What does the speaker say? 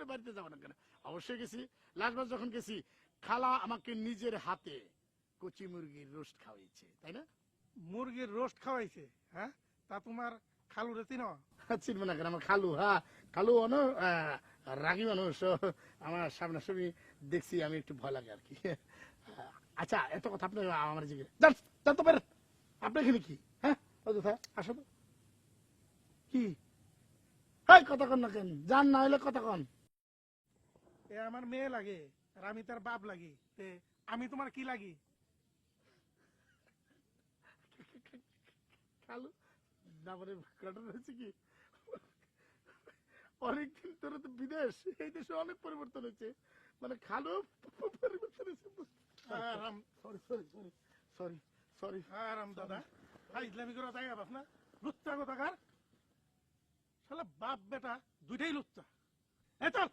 জন্য বাড়িতে যাব না কেন? অবশ্যই গেছি। লাস্টবার যখন গেছি খালা আমাকে নিজের হাতে কচি মুরগির রোস্ট খাওয়াইছে তাই না? মুরগির রোস্ট খাওয়াইছে হ্যাঁ? তা তোমার খালুরে চিনো? চিনবো না কেন আমার খালু হ্যাঁ। খালু অন রাগি মানুষ আমার সামনাসামনি দেখছি আমি একটু ভয় লাগে আর কি। আচ্ছা এত কথা আপনি আমার জিজ্ঞেস তো বেরেন আপনি এখানে কি? হ্যাঁ? অযথা আসো কি? হাই কথা কন না কেন? যান না হলে কথা কন। এ আমার মেয়ে লাগে আর আমি তার বাপ লাগি। তে আমি তোমার কি লাগি? খালু না মানে ঘটনা হয়েছে কি? অনেকদিন ধরে তো বিদেশ এই দেশে অনেক পরিবর্তন হয়েছে। মানে খালু পরিবর্তন হয়েছে sorry sorry sorry sorry sorry Aram দাদা। ভাই ইসলামি করে তাই বাপ না? লুচ্চা কোথাকার? শালা বাপ বেটা দুইটাই লুচ্চা। এ চল!